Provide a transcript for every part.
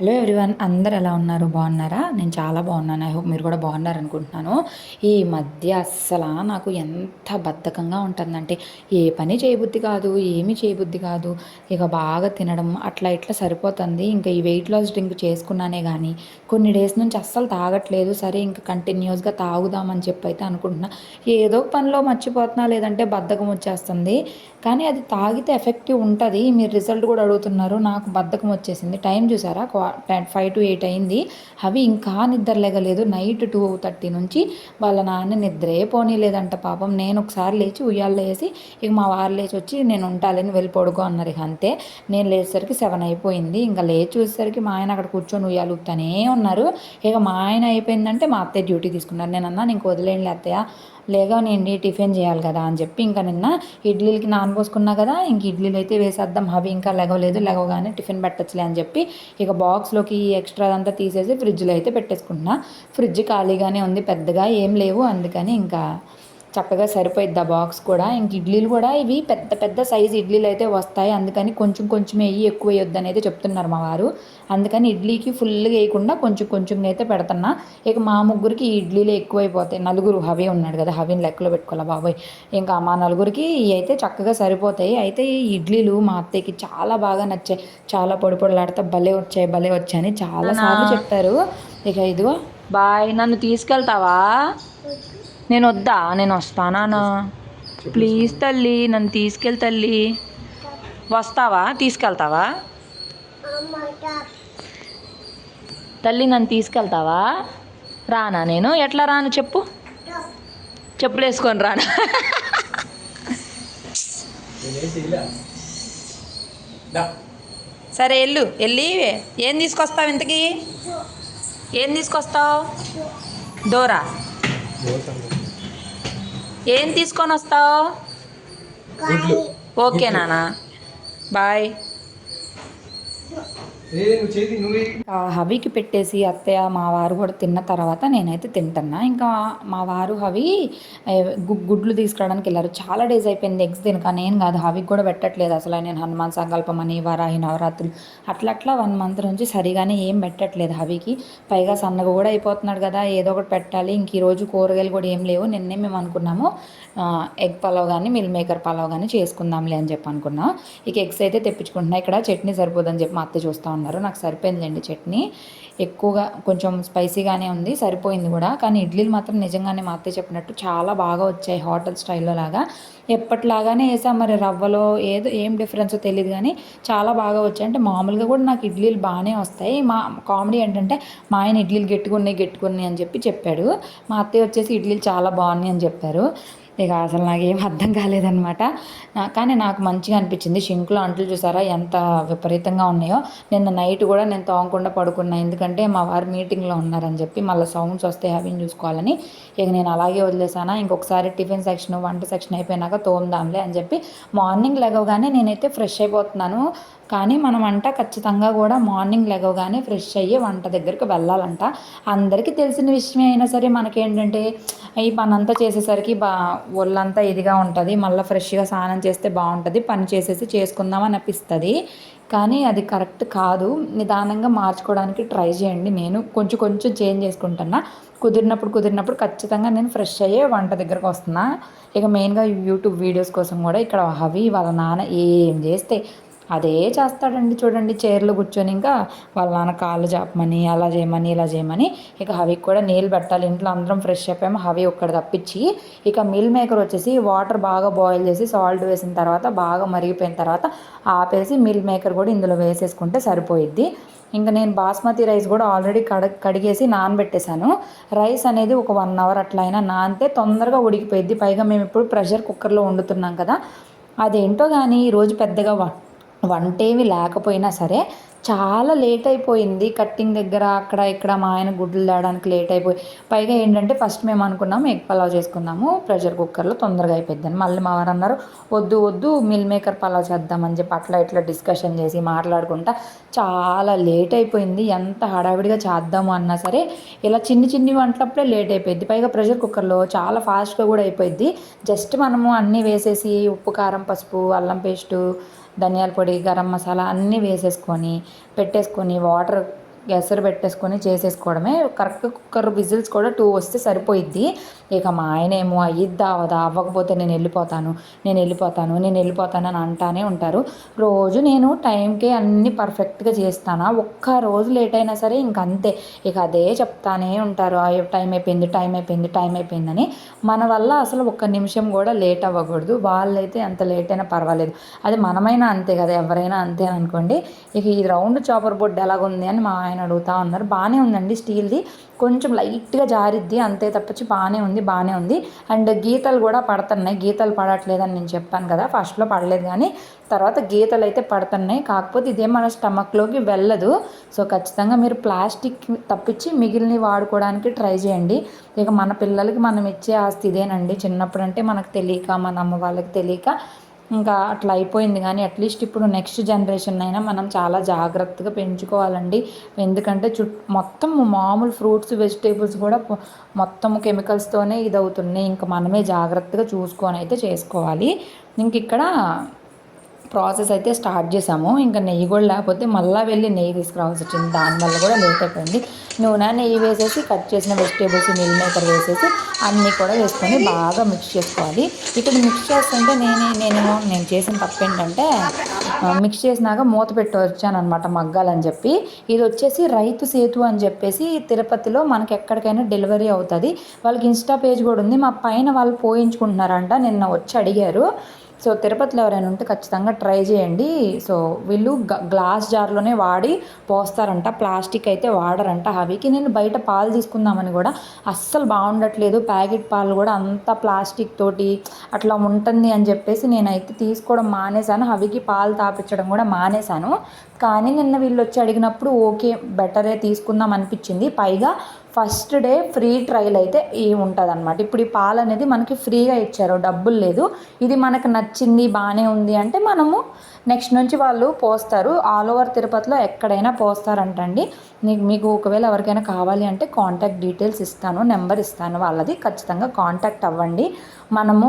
Hello everyone అందరు ఎలా ఉన్నారు? బాగున్నారా? నేను చాలా బాగున్నాను. ఐ హోప్ మీరు కూడా బాగున్నారు అనుకుంటున్నాను ఈ మధ్య అస్సలు నాకు ఎంత బద్ధకంగా ఉంటుందంటే ఏ పని చేయబుద్ధి కాదు ఏమీ చేయబుద్ధి కాదు. ఇక బాగా తినడం అట్లా ఇట్లా సరిపోతుంది. ఇంకా ఈ వెయిట్ లాస్ డ్రింక్ చేసుకున్నానే కానీ కొన్ని డేస్ నుంచి అస్సలు తాగట్లేదు. సరే ఇంకా కంటిన్యూస్గా తాగుదామని చెప్పి అయితే అనుకుంటున్నా. ఏదో పనిలో మర్చిపోతున్నా లేదంటే బద్ధకం వచ్చేస్తుంది. కానీ అది తాగితే ఎఫెక్టివ్ ఉంటుంది. మీరు రిజల్ట్ కూడా అడుగుతున్నారు. నాకు బద్ధకం వచ్చేసింది. టైం చూసారా? ఫైవ్ టు ఎయిట్ అయింది. అవి ఇంకా నిద్ర లేగలేదు. నైట్ టూ థర్టీ నుంచి వాళ్ళ నాన్న నిద్రే పోనీలేదంట పాపం. నేను ఒకసారి లేచి ఉయ్యాల్లో వేసి ఇక మా వారు లేచి వచ్చి నేను ఉంటాలని వెళ్ళి పడుకో అన్నారు. ఇక అంతే. నేను లేచేసరికి సెవెన్ అయిపోయింది. ఇంకా లేచి చూసేసరికి మా ఆయన అక్కడ కూర్చొని ఉయ్యాలు ఊపుతానే ఉన్నారు. ఇక మా ఆయన అయిపోయిందంటే మా అత్తయ్య డ్యూటీ తీసుకున్నారు. నేను అన్నా నీకు వదిలేండి అత్తయ్య. నేను టిఫిన్ చేయాలి కదా అని చెప్పి. ఇంకా నిన్న ఇడ్లీలకి నానబోసుకున్నా కదా ఇంక ఇడ్లీలు అయితే వేసేద్దాం. అవి ఇంకా లెగవలేదు లెగవగానే టిఫిన్ పెట్టచ్చులే అని చెప్పి ఇక బాక్స్లోకి ఎక్స్ట్రా అంతా తీసేసి ఫ్రిడ్జ్లో అయితే పెట్టేసుకుంటున్నా. ఫ్రిడ్జ్ ఖాళీగానే ఉంది పెద్దగా ఏం లేవు. అందుకని ఇంకా చక్కగా సరిపోయిద్ది ఆ బాక్స్ కూడా. ఇంక ఇడ్లీలు కూడా ఇవి పెద్ద పెద్ద సైజు ఇడ్లీలు అయితే వస్తాయి. అందుకని కొంచెం కొంచెం వేయి ఎక్కువ వేయొద్దు అనేది చెప్తున్నారు మా వారు. అందుకని ఇడ్లీకి ఫుల్గా వేయకుండా కొంచెం కొంచెం అయితే పెడుతున్నా. ఇక మా ముగ్గురికి ఈ ఇడ్లీలు ఎక్కువైపోతాయి. నలుగురు హవి ఉన్నాడు కదా హవిని లెక్కలో పెట్టుకోవాలి బాబాయ్. ఇంకా మా నలుగురికి ఇవి అయితే చక్కగా సరిపోతాయి. అయితే ఈ ఇడ్లీలు మా అత్తయ్యకి చాలా బాగా నచ్చాయి. చాలా పొడి పొడిలాడితే భలే వచ్చాయి భలే వచ్చాయని చాలాసార్లు చెప్పారు. ఇక ఇదిగో బాయ్. నన్ను తీసుకెళ్తావా? నేను వద్దా? నేను వస్తానా? ప్లీజ్ తల్లి నన్ను తీసుకెళ్ళి తల్లి. వస్తావా? తీసుకెళ్తావా? తల్లి నన్ను తీసుకెళ్తావా? రానా నేను? ఎట్లా రాను చెప్పు. చెప్పులు వేసుకొని రానా? సరే వెళ్ళు. వెళ్ళి. ఏం తీసుకొస్తావు ఇంతకీ? ఏం తీసుకొస్తావు? దోరా ఏం తీసుకొని వస్తావు? ఓకే నాన్న బాయ్. హవికి పెట్టేసి అత్తయ్య మా వారు కూడా తిన్న తర్వాత నేనైతే తింటున్నా. ఇంకా మా వారు హవి గుడ్లు తీసుకురావడానికి వెళ్ళారు. చాలా డేస్ అయిపోయింది ఎగ్స్ తినక. నేను కాదు హవికి కూడా పెట్టట్లేదు అసలు. నేను హనుమాన్ సంకల్పం అని వరాహి నవరాత్రులు అట్లా అట్లా వన్ మంత్ నుంచి సరిగానే ఏం పెట్టట్లేదు హవికి. పైగా సన్నగా కూడా అయిపోతున్నాడు కదా ఏదో ఒకటి పెట్టాలి. ఇంక ఈరోజు కూరగాయలు కూడా ఏం లేవు. నిన్నే మేము అనుకున్నాము ఎగ్ పలావ్ కానీ మిల్ మేకర్ పలావ్ కానీ చేసుకుందాంలే అని చెప్పి అనుకున్నాం. ఇక ఎగ్స్ అయితే తెప్పించుకుంటున్నా. ఇక్కడ చట్నీ సరిపోదని చెప్పి మా అత్త చూస్తూ ఉన్నారు నాకు సరిపోయిందండి చట్నీ. ఎక్కువగా కొంచెం స్పైసీగానే ఉంది సరిపోయింది కూడా. కానీ ఇడ్లీలు మాత్రం నిజంగానే మా అత్తయ్య చెప్పినట్టు చాలా బాగా వచ్చాయి హోటల్ స్టైల్లో లాగా. ఎప్పటిలాగానే వేసాం మరి రవ్వలో ఏదో ఏం డిఫరెన్స్ తెలియదు కానీ చాలా బాగా వచ్చాయి. అంటే మామూలుగా కూడా నాకు ఇడ్లీలు బాగానే వస్తాయి. మా కామెడీ ఏంటంటే మా ఆయన ఇడ్లీలు గెట్టుకున్నాయి గెట్టుకున్నాయి అని చెప్పి చెప్పాడు. మా అత్తయ్య వచ్చేసి ఇడ్లీలు చాలా బాగున్నాయి అని చెప్పారు. ఇక అసలు నాకేం అర్థం కాలేదనమాట కానీ నాకు మంచిగా అనిపించింది. షింకులో అంట్లు చూసారా? ఎంత విపరీతంగా ఉన్నాయో. నిన్న నైట్ కూడా నేను తోమకుండా పడుకున్నా. ఎందుకంటే మా వారు మీటింగ్లో ఉన్నారని చెప్పి మళ్ళీ సౌండ్స్ వస్తే అవి చూసుకోవాలని. ఇక నేను అలాగే వదిలేసానా. ఇంకొకసారి టిఫిన్ సెక్షన్ వంట సెక్షన్ అయిపోయినాక తోముదాంలే అని చెప్పి మార్నింగ్ లెగవగానే నేనైతే ఫ్రెష్ అయిపోతున్నాను. కానీ మనం అంట ఖచ్చితంగా కూడా మార్నింగ్ లెగవగానే ఫ్రెష్ అయ్యి వంట దగ్గరికి వెళ్ళాలంట. అందరికీ తెలిసిన విషయమే అయినా సరే మనకేంటంటే ఈ పని అంతా చేసేసరికి బా ఒళ్ళంతా ఇదిగా ఉంటుంది. మళ్ళీ ఫ్రెష్గా స్నానం చేస్తే బాగుంటుంది. పని చేసేసి చేసుకుందాం అనిపిస్తుంది. కానీ అది కరెక్ట్ కాదు. నిదానంగా మార్చుకోవడానికి ట్రై చేయండి. నేను కొంచెం కొంచెం చేంజ్ చేసుకుంటున్నా. కుదిరినప్పుడు కుదిరినప్పుడు ఖచ్చితంగా నేను ఫ్రెష్ అయ్యే వంట దగ్గరకు వస్తున్నా. ఇక మెయిన్గా యూట్యూబ్ వీడియోస్ కోసం కూడా ఇక్కడ హవి వాళ్ళ నాన్న ఏం చేస్తే అదే చేస్తాడండి చూడండి చైర్లో కూర్చొని ఇంకా వాళ్ళ నాన్న కాళ్ళు చెప్పమని అలా చేయమని ఇలా చేయమని. ఇక హవికి కూడా నీళ్ళు పెట్టాలి. ఇంట్లో అందరం ఫ్రెష్ అయిపోయాము. హవి ఒక్కడ తప్పించి ఇక మిల్ మేకర్ వచ్చేసి వాటర్ బాగా బాయిల్ చేసి సాల్ట్ వేసిన తర్వాత బాగా మరిగిపోయిన తర్వాత ఆపేసి మిల్ మేకర్ కూడా ఇందులో వేసేసుకుంటే సరిపోయిద్ది. ఇంకా నేను బాస్మతి రైస్ కూడా ఆల్రెడీ కడ కడిగేసి నానబెట్టేశాను. రైస్ అనేది ఒక వన్ అవర్ అట్లా అయినా నానితే తొందరగా ఉడికిపోయిద్ది. పైగా మేము ఇప్పుడు ప్రెషర్ కుక్కర్లో వండుతున్నాం కదా. అదేంటో కానీ ఈరోజు పెద్దగా వంటేమి లేకపోయినా సరే చాలా లేట్ అయిపోయింది కట్టింగ్ దగ్గర అక్కడ ఇక్కడ మా ఆయన గుడ్లు తేడానికి లేట్ అయిపోయి పైగా ఏంటంటే ఫస్ట్ మేము అనుకున్నాము ఎగ్ పలావ్ చేసుకుందాము ప్రెషర్ కుక్కర్లో తొందరగా అయిపోద్దని మళ్ళీ మా వారు అన్నారు వద్దు వద్దు మిల్ మేకర్ పలావ్ చేద్దామని చెప్పి అట్లా ఇట్లా డిస్కషన్ చేసి మాట్లాడుకుంటా. చాలా లేట్ అయిపోయింది ఎంత హడావిడిగా చేద్దాము అన్నా సరే ఇలా చిన్ని చిన్ని వంటలప్పుడే లేట్ అయిపోయింది పైగా ప్రెషర్ కుక్కర్లో చాలా ఫాస్ట్గా కూడా అయిపోయింది జస్ట్ మనము అన్నీ వేసేసి ఉప్పు కారం పసుపు అల్లం పేస్టు ధనియాల పొడి గరం మసాలా అన్నీ వేసేసుకొని పెట్టేసుకొని వాటర్ ఎసరు పెట్టేసుకొని చేసేసుకోవడమే. కరెక్ట్ కుక్కర్ విజిల్స్ కూడా టూ వస్తే సరిపోయిద్ది. ఇక మా ఆయన ఏమో అయ్యిద్దా అవదా అవ్వకపోతే నేను వెళ్ళిపోతాను నేను వెళ్ళిపోతాను నేను వెళ్ళిపోతాను అని అంటానే ఉంటారు. రోజు నేను టైంకే అన్నీ పర్ఫెక్ట్గా చేస్తాను? ఒక్క రోజు లేట్ అయినా సరే ఇంక అంతే. ఇక అదే చెప్తానే ఉంటారు. టైం అయిపోయింది టైం అయిపోయింది టైం అయిపోయిందని. మన వల్ల అసలు ఒక్క నిమిషం కూడా లేట్ అవ్వకూడదు. వాళ్ళైతే ఎంత లేట్ అయినా పర్వాలేదు. అది మనమైనా అంతే కదా ఎవరైనా అంతే అనుకోండి. ఇక ఈ రౌండ్ చాపర్ బోర్డు ఎలాగుంది అని మా ఆయన అడుగుతా ఉన్నారు. బాగానే ఉందండి స్టీల్ది. కొంచెం లైట్గా జారిద్ది. అంతే తప్పచ్చి. బాగానే ఉంది బాగానే ఉంది. అండ్ గీతలు కూడా పడుతున్నాయి. గీతలు పడట్లేదని నేను చెప్పాను కదా ఫస్ట్లో పడలేదు కానీ తర్వాత గీతలు అయితే పడుతున్నాయి. కాకపోతే ఇదే మన స్టమక్లోకి వెళ్ళదు. సో ఖచ్చితంగా మీరు ప్లాస్టిక్ తప్పించి మిగిలిన వాడుకోవడానికి ట్రై చేయండి. ఇక మన పిల్లలకి మనం ఇచ్చే ఆస్తి ఇదేనండి. చిన్నప్పుడు అంటే మనకు తెలియక మన అమ్మ వాళ్ళకి తెలియక ఇంకా అట్లా అయిపోయింది. కానీ అట్లీస్ట్ ఇప్పుడు నెక్స్ట్ జనరేషన్ అయినా మనం చాలా జాగ్రత్తగా పెంచుకోవాలండి. ఎందుకంటే చుట్ మొత్తం మామూలు ఫ్రూట్స్ వెజిటేబుల్స్ కూడా మొత్తం కెమికల్స్తోనే ఇది అవుతున్నాయి ఇంకా మనమే జాగ్రత్తగా చూసుకొని అయితే చేసుకోవాలి. ఇంక ఇక్కడ ప్రాసెస్ అయితే స్టార్ట్ చేసాము ఇంకా నెయ్యి కూడా లేకపోతే మళ్ళీ వెళ్ళి నెయ్యి తీసుకురావాల్సి వచ్చింది. దానివల్ల కూడా లేట్ అయిపోయింది. నూనె నెయ్యి వేసేసి కట్ చేసిన వెజిటేబుల్స్ మిల్ మేకర్ వేసేసి అన్నీ కూడా వేసుకొని బాగా మిక్స్ చేసుకోవాలి. ఇక్కడ మిక్స్ చేస్తుంటే నేనే నేనేమో నేను చేసిన తప్పు ఏంటంటే మిక్స్ చేసినాక మూత పెట్టి వచ్చానమాట మగ్గాలని చెప్పి. ఇది వచ్చేసి రైతు సేతు అని చెప్పేసి తిరుపతిలో మనకి ఎక్కడికైనా డెలివరీ అవుతుంది. వాళ్ళకి ఇన్స్టా పేజ్ కూడా ఉంది. మా పైన వాళ్ళు పోయించుకుంటున్నారంట. నిన్న వచ్చి అడిగారు. సో తిరుపతిలో ఎవరైనా ఉంటే ఖచ్చితంగా ట్రై చేయండి. సో వీళ్ళు గ- గ్లాస్ జార్లోనే వాడి పోస్తారంట. ప్లాస్టిక్ అయితే వాడరంట హవికి. నేను బయట పాలు తీసుకుందామని కూడా అస్సలు బాగుండట్లేదు. ప్యాకెట్ పాలు కూడా అంతా ప్లాస్టిక్ తోటి అట్లా ఉంటుంది అని చెప్పేసి నేనైతే తీసుకోవడం మానేశాను. హవికి పాలు తాపించడం కూడా మానేశాను. కానీ నిన్న వీళ్ళు వచ్చి అడిగినప్పుడు ఓకే బెటరే తీసుకుందాం అనిపించింది. పైగా ఫస్ట్ డే ఫ్రీ ట్రయల్ అయితే ఈ ఉంటుంది అనమాట ఇప్పుడు ఈ పాలు అనేది మనకి ఫ్రీగా ఇచ్చారు డబ్బులు లేదు. ఇది మనకు నచ్చింది బాగానే ఉంది అంటే మనము నెక్స్ట్ నుంచి వాళ్ళు పోస్తారు. ఆల్ ఓవర్ తిరుపతిలో ఎక్కడైనా పోస్తారంటండి. నీకు మీకు ఒకవేళ ఎవరికైనా కావాలి అంటే కాంటాక్ట్ డీటెయిల్స్ ఇస్తాను నెంబర్ ఇస్తాను వాళ్ళది. ఖచ్చితంగా కాంటాక్ట్ అవ్వండి. మనము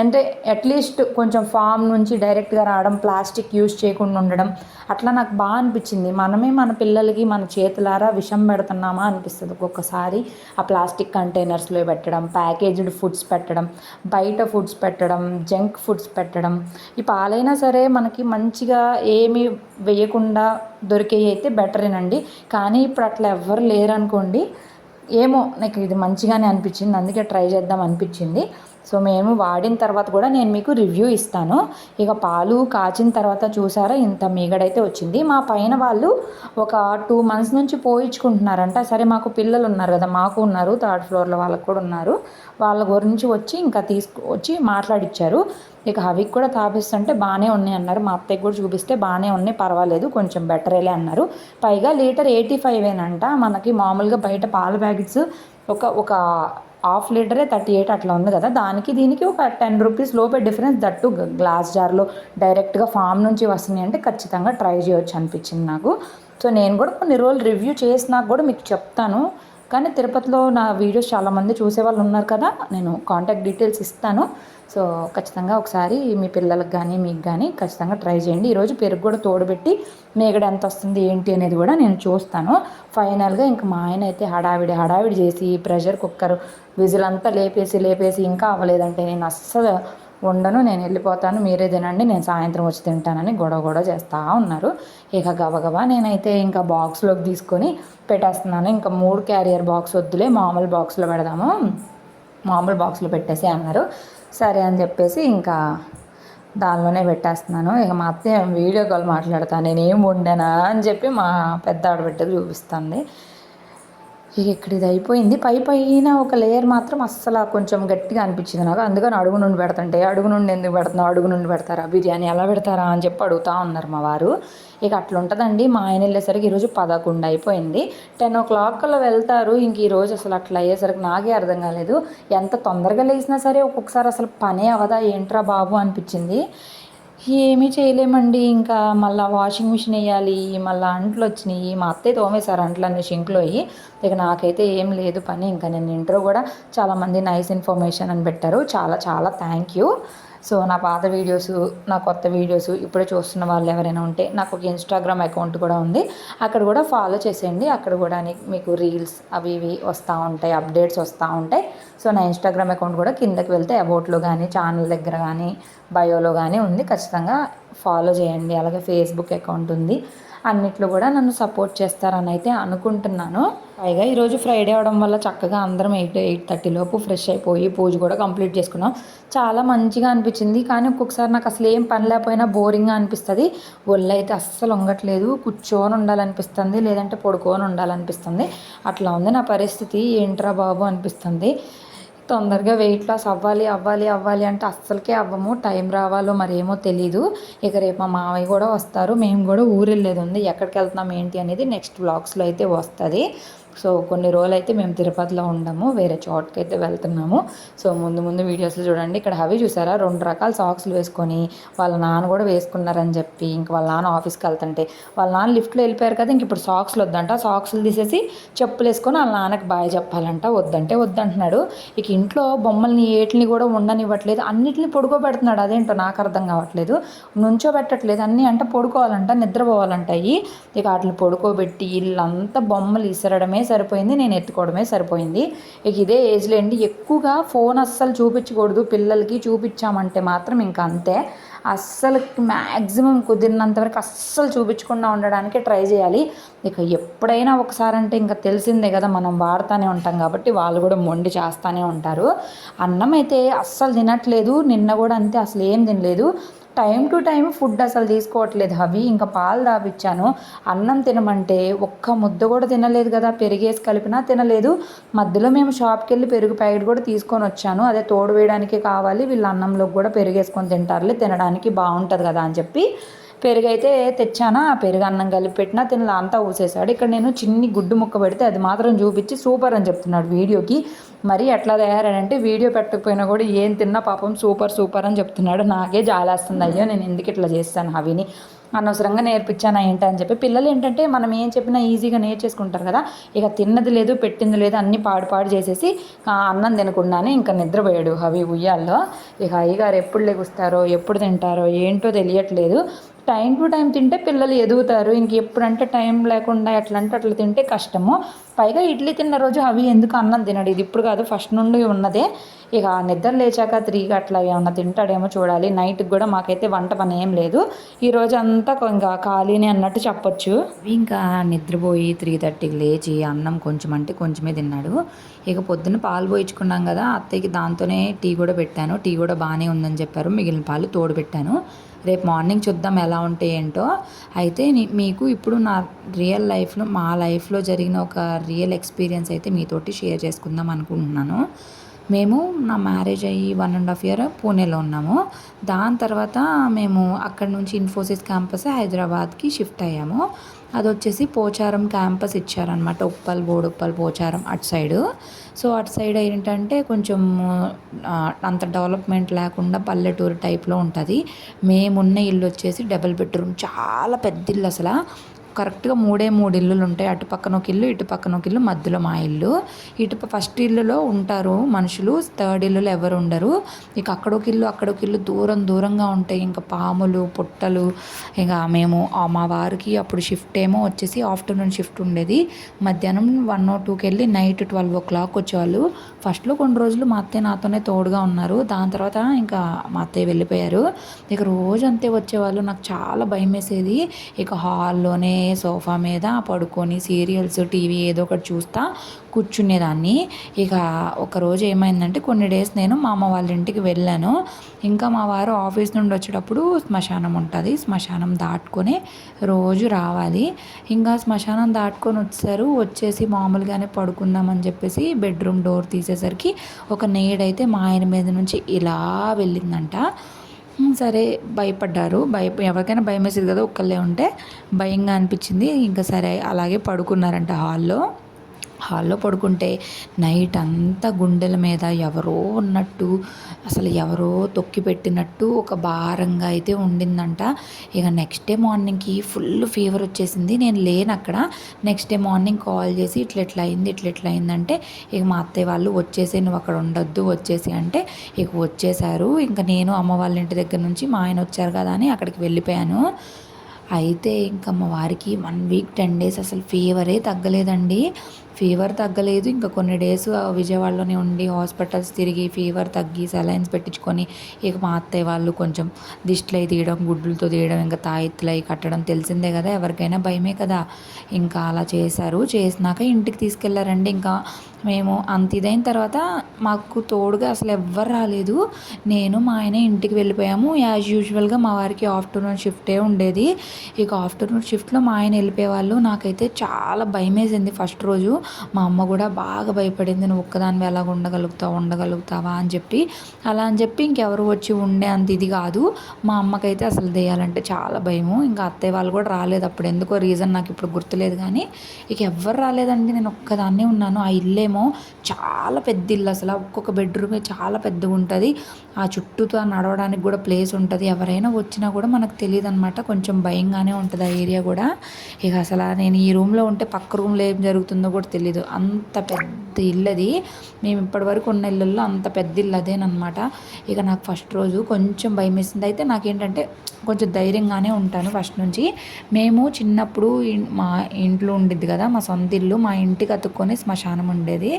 అంటే అట్లీస్ట్ కొంచెం ఫామ్ నుంచి డైరెక్ట్గా రావడం ప్లాస్టిక్ యూజ్ చేయకుండా ఉండడం అట్లా నాకు బాగా అనిపించింది. మనమే మన పిల్లలకి మన చేతులారా విషం పెడుతున్నామా అనిపిస్తుంది ఒక్కొక్కసారి. ఆ ప్లాస్టిక్ కంటైనర్స్లో పెట్టడం ప్యాకేజ్డ్ ఫుడ్స్ పెట్టడం బయట ఫుడ్స్ పెట్టడం జంక్ ఫుడ్స్ పెట్టడం. ఈ పాలైనా సరే మనకి మంచిగా ఏమి వేయకుండా దొరికేవి అయితే బెటరేనండి కానీ ఇప్పుడు అట్లా ఎవ్వరు లేరనుకోండి ఏమో నాకు ఇది మంచిగానే అనిపించింది. అందుకే ట్రై చేద్దాం అనిపించింది. సో మేము వాడిన తర్వాత కూడా నేను మీకు రివ్యూ ఇస్తాను. ఇక పాలు కాచిన తర్వాత చూసారా ఇంత మీగడైతే వచ్చింది. మా పైన వాళ్ళు ఒక టూ మంత్స్ నుంచి పోయించుకుంటున్నారంట. సరే మాకు పిల్లలు ఉన్నారు కదా మాకు ఉన్నారు థర్డ్ ఫ్లోర్లో వాళ్ళకు కూడా ఉన్నారు. వాళ్ళ గురించి వచ్చి ఇంకా తీసుకు వచ్చి మాట్లాడిచ్చారు. ఇక హవికి కూడా తాపిస్తుంటే బాగానే ఉన్నాయి అన్నారు. మా అత్తయ్య కూడా చూపిస్తే బాగానే ఉన్నాయి పర్వాలేదు కొంచెం బెటరేలే అన్నారు. పైగా లీటర్ ఎయిటీ ఫైవ్ ఏనంట. మనకి మామూలుగా బయట పాల ప్యాకెట్స్ ఒక ఒక హాఫ్ లీటరే థర్టీ ఎయిట్ అట్లా ఉంది కదా. దానికి దీనికి ఒక టెన్ రూపీస్ లోపే డిఫరెన్స్ దట్టు గ్లాస్ జార్లో డైరెక్ట్గా ఫామ్ నుంచి వస్తున్నాయి అంటే ఖచ్చితంగా ట్రై చేయొచ్చు అనిపించింది నాకు. సో నేను కూడా కొన్ని రోజులు రివ్యూ చేసినాక కూడా మీకు చెప్తాను. కానీ తిరుపతిలో నా వీడియోస్ చాలామంది చూసే వాళ్ళు ఉన్నారు కదా నేను కాంటాక్ట్ డీటెయిల్స్ ఇస్తాను. సో ఖచ్చితంగా ఒకసారి మీ పిల్లలకు కానీ మీకు కానీ ఖచ్చితంగా ట్రై చేయండి. ఈరోజు పెరుగు కూడా తోడుపెట్టి మేగడ ఎంత వస్తుంది ఏంటి అనేది కూడా నేను చూస్తాను. ఫైనల్గా ఇంకా మా ఆయన అయితే హడావిడి హడావిడి చేసి ప్రెషర్ కుక్కర్ విజిల్ అంతా లేపేసి లేపేసి ఇంకా అవ్వలేదంటే నేను అస్సలు ఉండను నేను వెళ్ళిపోతాను మీరే తినండి నేను సాయంత్రం వచ్చి తింటానని గొడవ గొడవ చేస్తూ ఉన్నారు. ఇక గబగబా నేనైతే ఇంకా బాక్స్లోకి తీసుకొని పెట్టేస్తున్నాను. ఇంకా మూడు క్యారియర్ బాక్స్ వద్దులే మామూలు బాక్స్లో పెడదాము. మామూలు బాక్స్లో పెట్టేసి అన్నారు. సరే అని చెప్పేసి ఇంకా దానిలోనే పెట్టేస్తున్నాను. ఇక మా అత్తయ్య వీడియో కాల్ మాట్లాడతాను నేను ఏం వండానా అని చెప్పి మా పెద్ద ఆడబిడ్డకు చూపిస్తుంది. ఇక ఇక్కడ ఇది అయిపోయింది. పై పైన ఒక లేయర్ మాత్రం అస్సలు కొంచెం గట్టిగా అనిపించింది నాకు. అందుకని అడుగు నుండి పెడుతుంటే అడుగు నుండి ఎందుకు పెడుతున్నావు అడుగు నుండి పెడతారా బిర్యానీ ఎలా పెడతారా అని చెప్పి అడుగుతా ఉన్నారు మా వారు. ఇక అట్లుంటుందండి మా ఆయన వెళ్ళేసరికి ఈరోజు పదకొండు అయిపోయింది. టెన్ ఓ క్లాక్ కల్లా వెళ్తారు. ఇంక ఈరోజు అసలు అట్లా అయ్యేసరికి నాకే అర్థం కాలేదు. ఎంత తొందరగా లేచినా సరే ఒక్కొక్కసారి అసలు పనే అవదా ఏంట్రా బాబు అనిపించింది. ఏమీ చేయలేమండి. ఇంకా మళ్ళీ వాషింగ్ మిషన్ వేయాలి మళ్ళీ అంట్లు వచ్చినాయి. మా అత్తయ్య తోమేశారు అంట్లన్నీ షింక్లో అయ్యి ఇక నాకైతే ఏం లేదు పని. ఇంకా నేను ఇంట్లో కూడా చాలామంది నైస్ ఇన్ఫర్మేషన్ అని పెట్టారు. చాలా చాలా థ్యాంక్ యూ. సో నా పాత వీడియోస్ నా కొత్త వీడియోస్ ఇప్పుడే చూస్తున్న వాళ్ళు ఎవరైనా ఉంటే నాకు ఒక ఇన్స్టాగ్రామ్ అకౌంట్ కూడా ఉంది. అక్కడ కూడా ఫాలో చేసేయండి. అక్కడ కూడా మీకు రీల్స్ అవి ఇవి వస్తూ ఉంటాయి అప్డేట్స్ వస్తూ ఉంటాయి. సో నా ఇన్స్టాగ్రామ్ అకౌంట్ కూడా కిందకి వెళ్తే అబౌట్లో కానీ ఛానల్ దగ్గర కానీ బయోలో కానీ ఉంది. ఖచ్చితంగా ఫాలో చేయండి. అలాగే ఫేస్బుక్ అకౌంట్ ఉంది. అన్నిట్లో కూడా నన్ను సపోర్ట్ చేస్తారని అయితే అనుకుంటున్నాను. పైగా ఈరోజు ఫ్రైడే అవడం వల్ల చక్కగా అందరం ఎయిట్ ఎయిట్ థర్టీ లోపు ఫ్రెష్ అయిపోయి పూజ కూడా కంప్లీట్ చేసుకున్నాం. చాలా మంచిగా అనిపించింది. కానీ ఒక్కొక్కసారి నాకు అసలు ఏం పని లేకపోయినా బోరింగ్గా అనిపిస్తుంది. ఒళ్ళు అయితే అస్సలు వంగట్లేదు. కూర్చొని ఉండాలనిపిస్తుంది. లేదంటే పడుకొని ఉండాలనిపిస్తుంది. అట్లా ఉంది నా పరిస్థితి. ఏంట్రా బాబు అనిపిస్తుంది. తొందరగా వెయిట్ లాస్ అవ్వాలి అవ్వాలి అవ్వాలి అంటే అస్సలకే అవ్వము. టైం రావాలో మరేమో తెలీదు. ఇక రేపు మా మావయ్య కూడా వస్తారు. మేము కూడా ఊరు వెళ్ళేది ఉంది. ఎక్కడికి వెళ్తున్నాం ఏంటి అనేది నెక్స్ట్ బ్లాగ్స్లో అయితే వస్తుంది. సో కొన్ని రోజులు అయితే మేము తిరుపతిలో ఉండము వేరే చోటుకి అయితే వెళ్తున్నాము. సో ముందు ముందు వీడియోస్లో చూడండి. ఇక్కడ అవి చూసారా? రెండు రకాల సాక్స్లు వేసుకొని వాళ్ళ నాన్న కూడా వేసుకున్నారని చెప్పి ఇంక వాళ్ళ నాన్న ఆఫీస్కి వెళ్తుంటే వాళ్ళ నాన్న లిఫ్ట్లో వెళ్ళిపోయారు కదా ఇంక ఇప్పుడు సాక్స్లు వద్దంట. సాక్స్లు తీసేసి చెప్పులు వేసుకొని వాళ్ళ నాన్నకి బాయ్ చెప్పాలంట. వద్దంటే వద్దంటున్నాడు. ఇక ఇంట్లో బొమ్మల్ని ఏటిని కూడా ఉండనివ్వట్లేదు. అన్నిటిని పడుకోబెడుతున్నాడు. అదేంటో నాకు అర్థం కావట్లేదు. నుంచోబెట్టట్లేదు. అన్నీ అంటే పడుకోవాలంట నిద్రపోవాలంట ఇక వాటిని పడుకోబెట్టి ఇల్లంతా బొమ్మలు ఇసరడమే సరిపోయింది నేను ఎత్తుకోవడమే సరిపోయింది. ఇక ఇదే ఏజ్లో అండి ఎక్కువగా ఫోన్ అస్సలు చూపించకూడదు పిల్లలకి చూపించామంటే మాత్రం ఇంకా అంతే. అస్సలు మ్యాక్సిమం కుదిరినంతవరకు అస్సలు చూపించకుండా ఉండడానికి ట్రై చేయాలి. ఇక ఎప్పుడైనా ఒకసారి అంటే ఇంకా తెలిసిందే కదా మనం వాడుతూనే ఉంటాం కాబట్టి వాళ్ళు కూడా మొండి చేస్తూనే ఉంటారు. అన్నం అయితే అస్సలు తినట్లేదు నిన్న కూడా అంతే అసలు ఏం తినలేదు. టైం టు టైం ఫుడ్ అసలు తీసుకోవట్లేదు. అవి ఇంకా పాలు దాపిచ్చాను అన్నం తినమంటే ఒక్క ముద్ద కూడా తినలేదు కదా. పెరిగేసి కలిపినా తినలేదు. మధ్యలో మేము షాప్కి వెళ్ళి పెరుగు ప్యాకెట్ కూడా తీసుకొని వచ్చాను. అదే తోడు వేయడానికి కావాలి. వీళ్ళు అన్నంలోకి కూడా పెరిగేసుకొని తింటారులే. తినడానికి బాగుంటుంది కదా అని చెప్పి పెరుగు అయితే తెచ్చానా? ఆ పెరుగు అన్నం కలిపి పెట్టినా తినలా. అంతా ఊసేసాడు ఇక్కడ నేను చిన్ని గుడ్డు ముక్క పెడితే అది మాత్రం చూపించి సూపర్ అని చెప్తున్నాడు వీడియోకి. మరి ఎట్లా తయారంటే వీడియో పెట్టకపోయినా కూడా ఏం తిన్నా పాపం సూపర్ సూపర్ అని చెప్తున్నాడు. నాకే జాలేస్తుంది. అయ్యో నేను ఎందుకు ఇట్లా చేస్తాను హవిని అనవసరంగా నేర్పించాను ఏంటి అని చెప్పి. పిల్లలు ఏంటంటే మనం ఏం చెప్పినా ఈజీగా నేర్చేసుకుంటారు కదా. ఇక తిన్నది లేదు పెట్టింది లేదు అన్నీ పాడు పాడు చేసేసి ఆ అన్నం తినకుండానే ఇంకా నిద్రపోయాడు అవి ఉయ్యాల్లో. ఇక అయ్యగారు ఎప్పుడు లెగుస్తారో ఎప్పుడు తింటారో ఏంటో తెలియట్లేదు. టైం టు టైం తింటే పిల్లలు ఎదుగుతారు. ఇంక ఎప్పుడంటే టైం లేకుండా ఎట్లా అంటే అట్లా తింటే కష్టము. పైగా ఇడ్లీ తిన్న రోజు అవి ఎందుకు అన్నం తినడు? ఇది ఇప్పుడు కాదు ఫస్ట్ నుండి ఉన్నదే. ఇక నిద్ర లేచాక త్రీకి అట్లా ఏమన్నా తింటాడేమో చూడాలి. నైట్కి కూడా మాకైతే వంట పని ఏం లేదు. ఈ రోజు అంతా ఇంకా ఖాళీని అన్నట్టు చెప్పొచ్చు. ఇంకా నిద్రపోయి త్రీ థర్టీకి లేచి అన్నం కొంచెం అంటే కొంచెమే తిన్నాడు. ఇక పొద్దున్న పాలు పోయించుకున్నాం కదా అత్తయ్యకి దాంతోనే టీ కూడా పెట్టాను. టీ కూడా బాగానే ఉందని చెప్పారు. మిగిలిన పాలు తోడు పెట్టాను. రేపు మార్నింగ్ చూద్దాం ఎలా ఉంటే ఏంటో. అయితే మీకు ఇప్పుడు నా రియల్ లైఫ్లో మా లైఫ్లో జరిగిన ఒక రియల్ ఎక్స్పీరియన్స్ అయితే మీతోటి షేర్ చేసుకుందాం అనుకుంటున్నాను. మేము నా మ్యారేజ్ అయ్యి వన్ అండ్ హాఫ్ ఇయర్ పూణేలో ఉన్నాము. దాని తర్వాత మేము అక్కడ నుంచి ఇన్ఫోసిస్ క్యాంపస్ హైదరాబాద్కి షిఫ్ట్ అయ్యాము. అది వచ్చేసి పోచారం క్యాంపస్ ఇచ్చారనమాట ఉప్పల్ బోడుప్పల్ పోచారం అటు సైడు సో అటు సైడ్ ఏంటంటే కొంచెం అంత డెవలప్మెంట్ లేకుండా పల్లెటూరు టైప్లో ఉంటుంది. మేమున్న ఇల్లు వచ్చేసి డబుల్ బెడ్రూమ్ చాలా పెద్ద ఇల్లు అసలు. కరెక్ట్గా మూడే మూడు ఇల్లులు ఉంటాయి అటు పక్కన ఒక ఇల్లు ఇటు పక్కన ఒక ఇల్లు మధ్యలో మా ఇల్లు. ఇటు ఫస్ట్ ఇల్లులో ఉంటారు మనుషులు థర్డ్ ఇల్లులో ఎవరు ఉండరు. ఇక అక్కడ ఒక ఇల్లు అక్కడ ఒక ఇల్లు దూరం దూరంగా ఉంటాయి. ఇంకా పాములు పుట్టలు ఇక మేము మా వారికి అప్పుడు షిఫ్ట్ ఏమో వచ్చేసి ఆఫ్టర్నూన్ షిఫ్ట్ ఉండేది. మధ్యాహ్నం వన్ ఓ టూకి వెళ్ళి నైట్ ట్వెల్వ్ ఓ క్లాక్ వచ్చేవాళ్ళు. ఫస్ట్లో కొన్ని రోజులు మా అత్తయ్య నాతోనే తోడుగా ఉన్నారు. దాని తర్వాత ఇంకా మా అత్తయ్య వెళ్ళిపోయారు. ఇక రోజు అంతే వచ్చేవాళ్ళు. నాకు చాలా భయం వేసేది ఇక హాల్లోనే సోఫా మీద పడుకొని సీరియల్స్ టీవీ ఏదో ఒకటి చూస్తా కూర్చునేదాన్ని. ఇక ఒకరోజు ఏమైందంటే కొన్ని డేస్ నేను మా అమ్మ వాళ్ళ ఇంటికి వెళ్ళాను. ఇంకా మా వారు ఆఫీస్ నుండి వచ్చేటప్పుడు శ్మశానం ఉంటుంది. శ్మశానం దాటుకొని రోజు రావాలి. ఇంకా శ్మశానం దాటుకొని వచ్చారు వచ్చేసి మామూలుగానే పడుకుందామని చెప్పేసి బెడ్రూమ్ డోర్ తీసేసరికి ఒక నేడైతే మా ఆయన మీద నుంచి ఇలా వెళ్ళిందంట. సరే భయపడ్డారు. భయ ఎవరికైనా భయం వేసేది కదా ఒక్కళ్ళే ఉంటే భయంగా అనిపించింది. ఇంకా సరే అలాగే పడుకున్నారంట హాల్లో. హాల్లో పడుకుంటే నైట్ అంతా గుండెల మీద ఎవరో ఉన్నట్టు అసలు ఎవరో తొక్కి పెట్టినట్టు ఒక భారంగా అయితే ఉండిందంట. ఇక నెక్స్ట్ డే మార్నింగ్కి ఫుల్ ఫీవర్ వచ్చేసింది. నేను లేను అక్కడ. నెక్స్ట్ డే మార్నింగ్ కాల్ చేసి ఇట్లా ఇట్లా అయింది ఇట్లా ఇట్లా అయిందంటే ఇక మా అత్తయ్య వాళ్ళు వచ్చేసి నువ్వు అక్కడ ఉండొద్దు వచ్చేసి అంటే ఇక వచ్చేసారు. ఇంకా నేను అమ్మ వాళ్ళ ఇంటి దగ్గర నుంచి మా ఆయన వచ్చారు కదా అని అక్కడికి వెళ్ళిపోయాను. అయితే ఇంకా మా వారికి వన్ వీక్ టెన్ డేస్ అసలు ఫీవరే తగ్గలేదండి. ఫీవర్ తగ్గలేదు. ఇంకా కొన్ని డేస్ విజయవాడలోనే ఉండి హాస్పిటల్స్ తిరిగి ఫీవర్ తగ్గి సెలైన్స్ పెట్టించుకొని ఇక మా అత్తయ్య వాళ్ళు కొంచెం దిష్టిలో తీయడం గుడ్లతో తీయడం ఇంకా తాయెత్తులు అవి కట్టడం తెలిసిందే కదా. ఎవరికైనా భయమే కదా. ఇంకా అలా చేశారు. చేసినాక ఇంటికి తీసుకెళ్ళారండి. ఇంకా మేము అంత ఇదైన తర్వాత మాకు తోడుగా అసలు ఎవ్వరు రాలేదు. నేను మా ఆయన ఇంటికి వెళ్ళిపోయాము. యాజ్ యూజువల్గా మా వారికి ఆఫ్టర్నూన్ షిఫ్టే ఉండేది. ఇక ఆఫ్టర్నూన్ షిఫ్ట్లో మా ఆయన వెళ్ళిపోయేవాళ్ళు. నాకైతే చాలా భయం వేసింది ఫస్ట్ రోజు. మా అమ్మ కూడా బాగా భయపడింది నువ్వు ఒక్కదానివి ఎలాగ ఉండగలుగుతావు ఉండగలుగుతావా? అని చెప్పి. అలా అని చెప్పి ఇంకెవరు వచ్చి ఉండే అంత ఇది కాదు. మా అమ్మకైతే అసలు దేయాలంటే చాలా భయము. ఇంకా అత్తయ్య వాళ్ళు కూడా రాలేదు. అప్పుడు ఎందుకో రీజన్ నాకు ఇప్పుడు గుర్తులేదు కానీ ఇక ఎవ్వరు రాలేదండి. నేను ఒక్కదాన్నే ఉన్నాను. ఆ ఇల్లేమో చాలా పెద్ద ఇల్లు అసలు. ఒక్కొక్క బెడ్రూమే చాలా పెద్దగా ఉంటుంది. ఆ చుట్టూతో నడవడానికి కూడా ప్లేస్ ఉంటుంది. ఎవరైనా వచ్చినా కూడా మనకు తెలియదు అనమాట కొంచెం భయంగానే ఉంటుంది ఆ ఏరియా కూడా. ఇక అసలు నేను ఈ రూమ్లో ఉంటే పక్క రూమ్లో ఏం జరుగుతుందో కూడా తెలీదు. అంత పెద్ద ఇల్లు అది మేము ఇప్పటివరకు ఉన్న ఇళ్ళల్లో అంత పెద్ద ఇల్లు అదేనమాట ఇక నాకు ఫస్ట్ రోజు కొంచెం భయం వేసింది అయితే నాకేంటంటే కొంచెం ధైర్యంగానే ఉంటాను ఫస్ట్ నుంచి. మేము చిన్నప్పుడు మా ఇంట్లో ఉండిద్ది కదా మా సొంత ఇల్లు మా ఇంటికి అతుక్కొని శ్మశానం ఉండేది.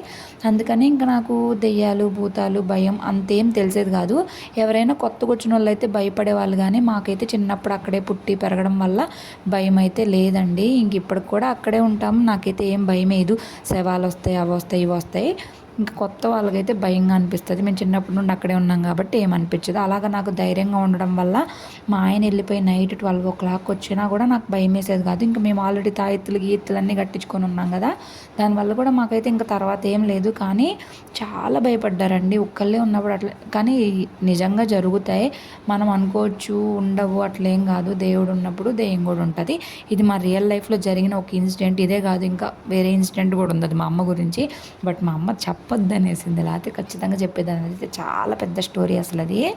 అందుకని ఇంకా నాకు దెయ్యాలు భూతాలు భయం అంతేం తెలిసేది కాదు. ఎవరైనా కొత్తగా వచ్చిన వాళ్ళు అయితే భయపడే వాళ్ళు కానీ మాకైతే చిన్నప్పుడు అక్కడే పుట్టి పెరగడం వల్ల భయం అయితే లేదండి. ఇంక ఇప్పటికి కూడా అక్కడే ఉంటాం. నాకైతే ఏం భయం లేదు శవాలు వస్తాయి అవి వస్తాయి వస్తాయి. ఇంకా కొత్త వాళ్ళకైతే భయంగా అనిపిస్తుంది. మేము చిన్నప్పటి నుండి అక్కడే ఉన్నాం కాబట్టి ఏమనిపించదు. అలాగ నాకు ధైర్యంగా ఉండడం వల్ల మా ఆయన వెళ్ళిపోయి నైట్ ట్వెల్వ్ ఓ క్లాక్ వచ్చినా కూడా నాకు భయం వేసేది కాదు. ఇంకా మేము ఆల్రెడీ తాయెత్తులు గీత్తులు అన్నీ కట్టించుకొని ఉన్నాం కదా. దానివల్ల కూడా మాకైతే ఇంకా తర్వాత ఏం లేదు. కానీ చాలా భయపడ్డారండి. ఒక్కళ్ళే ఉన్నప్పుడు అట్లా. కానీ నిజంగా జరుగుతాయి. మనం అనుకోవచ్చు ఉండవు అట్లేం కాదు. దేవుడు ఉన్నప్పుడు దెయ్యం కూడా ఉంటుంది. ఇది మా రియల్ లైఫ్లో జరిగిన ఒక ఇన్సిడెంట్. ఇదే కాదు ఇంకా వేరే ఇన్సిడెంట్ కూడా ఉంది మా అమ్మ గురించి. బట్ మా అమ్మ చెప్ప అనేసింది లేకపోతే ఖచ్చితంగా చెప్పేదాన్ని. అయితే చాలా పెద్ద స్టోరీ అసలు అది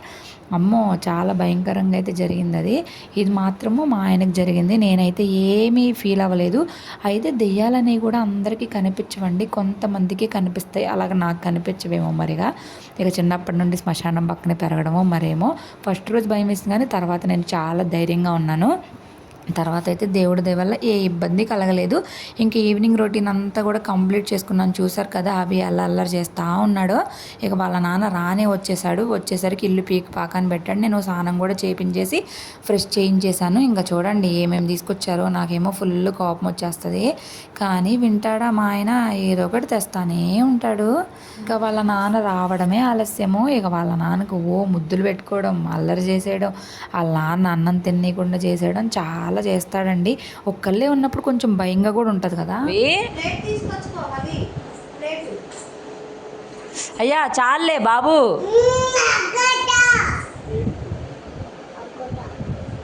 అమ్మో చాలా భయంకరంగా అయితే జరిగింది అది ఇది మాత్రము మా ఆయనకు జరిగింది. నేనైతే ఏమీ ఫీల్ అవ్వలేదు. అయితే దెయ్యాలనేవి కూడా అందరికీ కనిపించవండి. కొంతమందికి కనిపిస్తాయి. అలాగ నాకు కనిపించవేమో మరిగా. ఇక చిన్నప్పటి నుండి శ్మశానం పక్కనే పెరగడమో మరేమో. ఫస్ట్ రోజు భయం వేసింది కానీ తర్వాత నేను చాలా ధైర్యంగా ఉన్నాను. తర్వాత అయితే దేవుడి దయవల్ల ఏ ఇబ్బంది కలగలేదు. ఇంక ఈవినింగ్ రొటీన్ అంతా కూడా కంప్లీట్ చేసుకున్నాను. చూశారు కదా అవి అల్ల అల్లరి చేస్తూ ఉన్నాడు. ఇక వాళ్ళ నాన్న రానే వచ్చేసాడు. వచ్చేసరికి ఇల్లు పీక్ పాకాన్ని పెట్టాడు. నేను స్నానం కూడా చేపించేసి ఫ్రెష్ చేయించేశాను. ఇంకా చూడండి ఏమేమి తీసుకొచ్చారో. నాకేమో ఫుల్ కోపం వచ్చేస్తుంది. కానీ వింటాడా మా ఆయన? ఏదో ఒకటి తెస్తానే ఉంటాడు. ఇంకా వాళ్ళ నాన్న రావడమే ఆలస్యము. ఇక వాళ్ళ నాన్నకు ఓ ముద్దులు పెట్టుకోవడం అల్లరి చేసేయడం వాళ్ళ నాన్న అన్నం తినేయకుండా చేసేయడం చాలా చేస్తాడండి. ఒక్కళ్ళే ఉన్నప్పుడు కొంచెం భయంగా కూడా ఉంటుంది కదా. అయ్యా చాలే బాబు.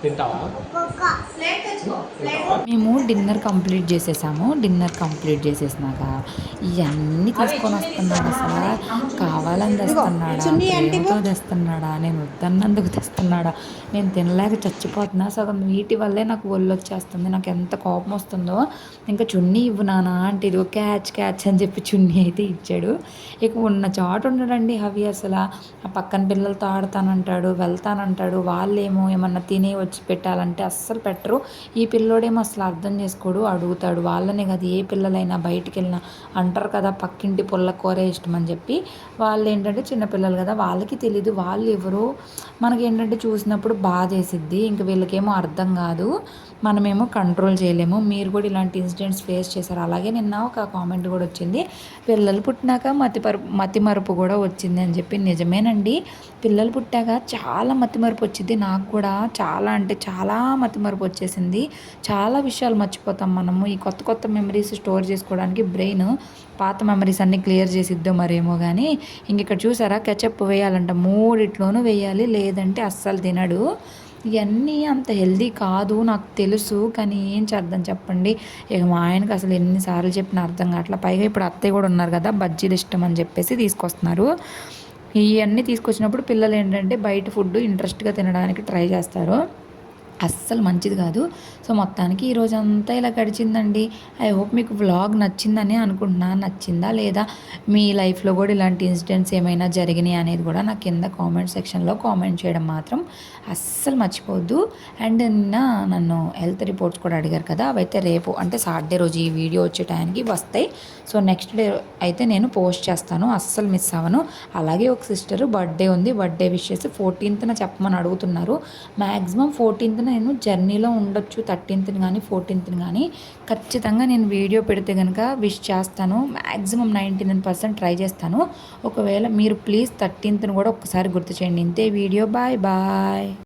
తింటావా? మేము డిన్నర్ కంప్లీట్ చేసేసాము. డిన్నర్ కంప్లీట్ చేసేసినాక ఇవన్నీ తీసుకొని వస్తున్నాడు అసలు కావాలని తెస్తున్నాడా? ప్రేమతో తెస్తున్నాడా? నేను వద్దన్నందుకు తెస్తున్నాడా? నేను తినలేక చచ్చిపోతున్నా. సగం వీటి వల్లే నాకు ఒళ్ళు వచ్చేస్తుంది. నాకు ఎంత కోపం వస్తుందో. ఇంకా చున్నీ ఇవ్వు నానా అంటే ఇదిగో క్యాచ్ క్యాచ్ అని చెప్పి చున్నీ అయితే ఇచ్చాడు. ఇక ఉన్న చోట ఉండడండి హవి అసలు. ఆ పక్కన పిల్లలతో ఆడతానంటాడు వెళ్తానంటాడు. వాళ్ళేమో ఏమన్నా తిని వచ్చి పెట్టాలంటే అస్సలు పెట్టరు. ఈ పిల్లోడేమో అసలు అర్థం చేసుకోడు అడుగుతాడు. వాళ్ళనే కదా ఏ పిల్లలైనా బయటికి వెళ్ళినా అంటారు కదా పక్కింటి పుల్లకూరే ఇష్టం అని చెప్పి. వాళ్ళు ఏంటంటే చిన్నపిల్లలు కదా వాళ్ళకి తెలీదు. వాళ్ళు ఎవరు మనకి ఏంటంటే చూసినప్పుడు బాధ వేసిద్ది ఇంక వీళ్ళకేమో అర్థం కాదు. మనమేమో కంట్రోల్ చేయలేము. మీరు కూడా ఇలాంటి ఇన్సిడెంట్స్ ఫేస్ చేశారు. అలాగే నిన్న ఒక కామెంట్ కూడా వచ్చింది. పిల్లలు పుట్టినాక మతి మతిమరుపు మతి కూడా వచ్చింది అని చెప్పి నిజమేనండి. పిల్లలు పుట్టాక చాలా మతిమరుపు వచ్చింది. నాకు కూడా చాలా అంటే చాలా మతిమరుపు వచ్చేసింది. చాలా విషయాలు మర్చిపోతాం మనము. ఈ కొత్త కొత్త మెమరీస్ స్టోర్ చేసుకోవడానికి బ్రెయిన్ పాత మెమరీస్ అన్నీ క్లియర్ చేసిద్దో మరేమో కానీ ఇంక ఇక్కడ చూసారా? కెచప్ వేయాలంట. మూడిట్లోనూ వేయాలి. లేదంటే అస్సలు తినడు. ఇవన్నీ అంత హెల్దీ కాదు నాకు తెలుసు కానీ ఏం చేద్దాం చెప్పండి. ఇక మా ఆయనకి అసలు ఎన్నిసార్లు చెప్పిన అర్థం కావట్లా. పైగా ఇప్పుడు అత్తయ్య కూడా ఉన్నారు కదా బజ్జీలు ఇష్టం అని చెప్పేసి తీసుకొస్తున్నారు. ఇవన్నీ తీసుకొచ్చినప్పుడు పిల్లలు ఏంటంటే బయట ఫుడ్ ఇంట్రెస్ట్గా తినడానికి ట్రై చేస్తారు. అస్సలు మంచిది కాదు. సో మొత్తానికి ఈ రోజు అంతా ఇలా గడిచిందండి. ఐ హోప్ మీకు వ్లాగ్ నచ్చిందని అనుకుంటున్నా. నచ్చిందా లేదా? మీ లైఫ్లో కూడా ఇలాంటి ఇన్సిడెంట్స్ ఏమైనా జరిగినాయి అనేది కూడా నాకు కింద కామెంట్ సెక్షన్లో కామెంట్ చేయడం మాత్రం అస్సలు మర్చిపోవద్దు. అండ్ నిన్న నన్ను హెల్త్ రిపోర్ట్స్ కూడా అడిగారు కదా. అవైతే రేపు అంటే సాటర్డే రోజు ఈ వీడియో వచ్చే టైంకి వస్తాయి. సో నెక్స్ట్ డే అయితే నేను పోస్ట్ చేస్తాను. అస్సలు మిస్ అవ్వను. అలాగే ఒక సిస్టర్ బర్త్డే ఉంది. బర్త్డే విషెస్ ఫోర్టీన్త్న చెప్పమని అడుగుతున్నారు. మ్యాక్సిమం ఫోర్టీన్త్న నేను జర్నీలో ఉండొచ్చు థర్టీన్త్ని కానీ ఫోర్టీన్త్ని కానీ ఖచ్చితంగా నేను వీడియో పెడితే కనుక విష్ చేస్తాను. Maximum ninety nine percent try చేస్తాను. ఒకవేళ మీరు ప్లీజ్ థర్టీన్త్ని కూడా ఒక్కసారి గుర్తు చేయండి. ఇంతే వీడియో. Bye bye.